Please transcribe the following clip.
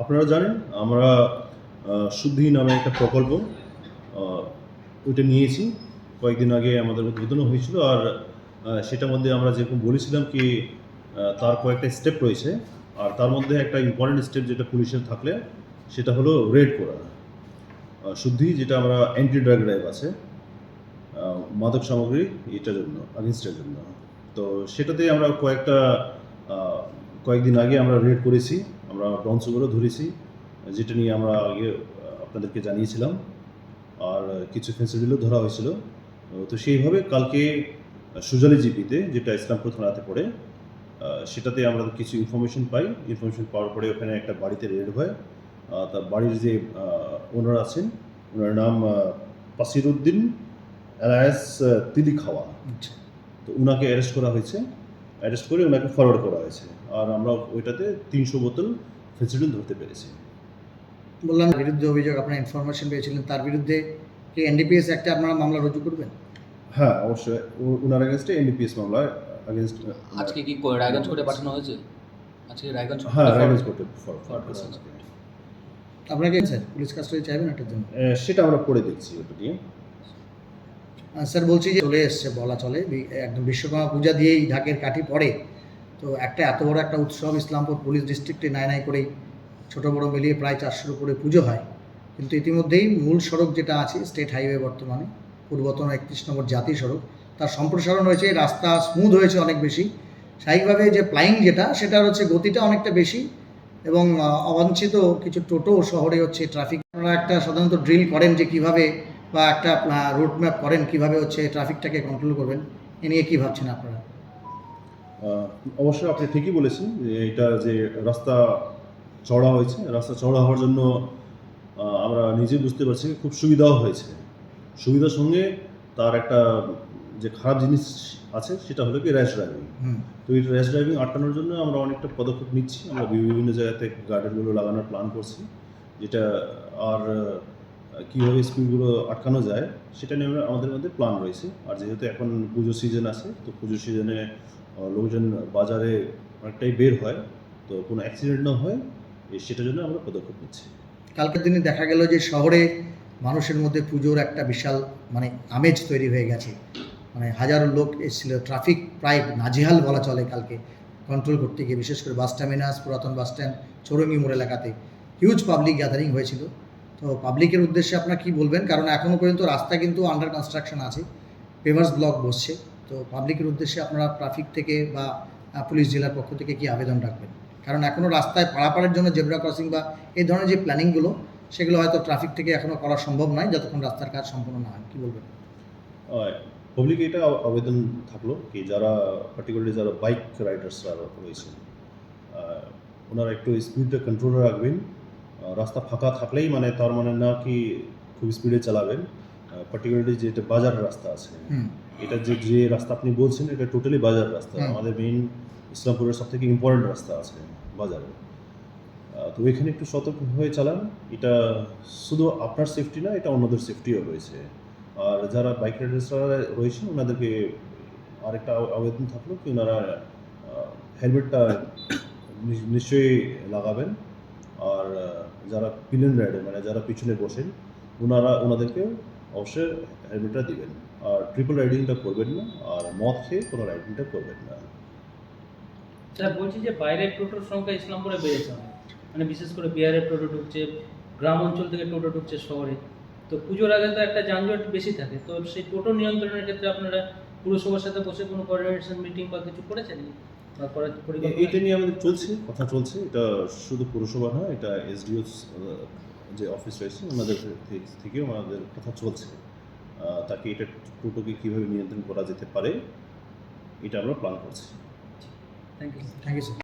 আপনারা জানেন, আমরা শুদ্ধি নামে একটা প্রকল্প ওইটা নিয়েছি। কয়েকদিন আগে আমাদের উদ্বোধনও হয়েছিল আর সেটার মধ্যে আমরা যেরকম বলেছিলাম কি তার কয়েকটা স্টেপ রয়েছে। আর তার মধ্যে একটা ইম্পর্টেন্ট স্টেপ যেটা পুলিশের থাকলে, সেটা হলো রেড করা। শুদ্ধি যেটা আমরা অ্যান্টি ড্রাগ ড্রাইভ আছে মাদক সামগ্রী, এটার জন্য আগেনস্টের জন্য। তো সেটাতে আমরা কয়েকটা কয়েকদিন আগে আমরা রেড করেছি আমরা ব্রঞ্চগুলো ধরেছি যেটা নিয়ে আমরা আগে আপনাদেরকে জানিয়েছিলাম। আর কিছু ফেন্সিডিলও ধরা হয়েছিল। তো সেইভাবে কালকে সুজালি জিপিতে যেটা ইসলামপুর থানাতে পড়ে সেটাতে আমরা কিছু ইনফরমেশন পাই। ইনফরমেশন পাওয়ার পরে ওখানে একটা বাড়িতে রেড হয়। তার বাড়ির যে ওনার আছেন ওনার নাম পাসিরুদ্দিন অ্যালায়েস তিলি খাওয়া তো ওনাকে অ্যারেস্ট করা হয়েছে। অ্যারেস্ট করে ওনাকে ফরওয়ার্ড করা হয়েছে। আর আমরা ওইটাতে তিনশো বোতল ফেন্সিডিল ধরতে পেরেছি। বললাম বিরুদ্ধে অভিযোগ আপনার ইনফরমেশন পেয়েছিলেন তার বিরুদ্ধে কি এনডিপিএস একটা আপনারা মামলা রুজু করবেন? হ্যাঁ অবশ্যই। ওনার অ্যাগেনস্টে এনডিপিএস মামলা অ্যাগেনস্ট আজকে কি কো- রায়গঞ্জ কোর্টে পাঠানো হয়েছে? আজকে রায়গঞ্জ হ্যাঁ কোর্টে রাইগঞ্জ কোর্টে করা। আপনাকে স্যার পুলিশ কাস্টডি চাইবেন এটার জন্য? সেটা আমরা পড়ে দিচ্ছি ওটা আর স্যার বলছি যে চলে এসছে বলা চলে একদম বিশ্বকর্মা পূজা দিয়েই ঢাকের কাঠি পড়ে। তো একটা এত বড় একটা উৎসব ইসলামপুর পুলিশ ডিস্ট্রিক্টে নাই নাই করেই ছোটো বড় মিলিয়ে প্রায় চারশোর উপরে পুজো হয়। কিন্তু ইতিমধ্যেই মূল সড়ক যেটা আছে, স্টেট হাইওয়ে বর্তমানে, পূর্বতন একত্রিশ নম্বর জাতীয় সড়ক, তার সম্প্রসারণ হয়েছে, রাস্তা স্মুথ হয়েছে অনেক বেশি। স্বাভাবিকভাবে যে প্লাইং যেটা, সেটার হচ্ছে গতিটা অনেকটা বেশি এবং অবাঞ্ছিত কিছু টোটো শহরে হচ্ছে ট্রাফিক আপনারা একটা সাধারণত ড্রিল করেন যে কীভাবে বা একটা রুট ম্যাপ করেন, কীভাবে হচ্ছে ট্রাফিকটাকে কন্ট্রোল করবেন, এ নিয়ে কী ভাবছেন আপনারা? অবশ্যই আপনি ঠিকই বলেছেন যে এটা যে রাস্তা চড়া হয়েছে রাস্তা চড়া হওয়ার জন্য আমরা নিজে বুঝতে পারছি খুব সুবিধাও হয়েছে। সুবিধার সঙ্গে তার একটা যে খারাপ জিনিস আছে সেটা হলো কি র্যাশ ড্রাইভিং তো এই র্যাশ ড্রাইভিং আটকানোর জন্য আমরা অনেকটা পদক্ষেপ নিচ্ছি। আমরা বিভিন্ন জায়গাতে গার্ডেনগুলো লাগানোর প্ল্যান করছি যেটা আর কীভাবে স্পিডগুলো আটকানো যায়, সেটা নিয়ে আমাদের মধ্যে প্ল্যান রয়েছে। আর যেহেতু এখন পুজো সিজন আছে, তো পুজো সিজনে লোকজন বাজারে অনেকটাই বের হয়, তো কোনো অ্যাক্সিডেন্ট না হয় সেটার জন্য আমরা পদক্ষেপ নিচ্ছি। কালকের দিনে দেখা গেল যে শহরে মানুষের মধ্যে পুজোর একটা বিশাল মানে আমেজ তৈরি হয়ে গেছে। মানে হাজারো লোক এসেছিল ট্রাফিক প্রায় নাজেহাল বলা চলে কালকে কন্ট্রোল করতে গিয়ে, বিশেষ করে বাস টার্মিনাস পুরাতন বাস স্ট্যান্ড চৌরঙ্গি মোড় এলাকাতে। হিউজ পাবলিক গ্যাদারিং হয়েছিল। তো পাবলিকের উদ্দেশ্যে আপনার কি বলবেন? কারণ এখনও পর্যন্ত রাস্তা কিন্তু আন্ডার কনস্ট্রাকশন আছে পেভার্স ব্লক বসছে, তো পাবলিকের উদ্দেশ্যে আপনারা ট্রাফিক থেকে বা পুলিশ জেলার পক্ষ থেকে কি আবেদন রাখবেন? কারণ এখনও রাস্তায় পারাপারের জন্য জেব্রা ক্রসিং বা এই ধরনের যে প্ল্যানিংগুলো সেগুলো হয়তো ট্রাফিক থেকে এখনও করা সম্ভব নয়, যতক্ষণ রাস্তার কাজ সম্পূর্ণ না হয়। কী বলবেন? পাবলিক এটা আবেদন থাকল কি যারা পার্টিকুলারলি যারা বাইক রাইডার্সরা রয়েছেন ওনারা একটু স্পিডটা কন্ট্রোলে রাখবেন রাস্তা ফাঁকা থাকলেই মানে তার মানে না কি খুব স্পিডে চালাবেন। পার্টিকুলারলি যেটা বাজার রাস্তা আছে। এটা যে যে রাস্তা আপনি বলছেন এটা টোটালি বাজার রাস্তা। আমাদের মেইন ইসলামপুরের সব থেকে ইম্পর্টেন্ট রাস্তা আছে বাজারে। তো এখানে একটু সতর্ক হয়ে চালান। এটা শুধু আপনার সেফটি না এটা অন্যদের সেফটিও রয়েছে। আর যারা বাইক রাইডার্সরা রয়েছে ওনাদেরকে আরেকটা আবেদন থাকল কি ওনারা হেলমেটটা নিশ্চয়ই লাগাবেন। আর যারা পিলেন রাইডার মানে যারা পিছনে বসেন ওনারা ওনাদেরকে অবশ্যই হেলমেটটা দিবেন। আর ট্রিপল রাইডিংটা করবেন না, আর মদ খেয়ে কোনো রাইডিংটা করবেন না। স্যার, বলছি যে বাইরের টোটোর সংখ্যা ইসলামপুরে বেড়েছে মানে বিশেষ করে বিহারের টোটো ঢুকছে, গ্রাম অঞ্চল থেকে টোটো ঢুকছে শহরে। তো পুজোর আগে তো একটা যানজট বেশি থাকে। তো সেই টোটো নিয়ন্ত্রণের ক্ষেত্রে আপনারা পুরসভার সাথে বসে কোনো কোঅর্ডিনেশন মিটিং বা কিছু করেছেন? এটা নিয়ে আমাদের চলছে কথা চলছে। এটা শুধু পুরসভা নয় এটা এসডিও যে অফিস রয়েছে ওনাদের থেকেও আমাদের কথা চলছে। তাকে এটা টোটোকে কীভাবে নিয়ন্ত্রণ করা যেতে পারে এটা আমরা প্ল্যান করছি। Thank you thank you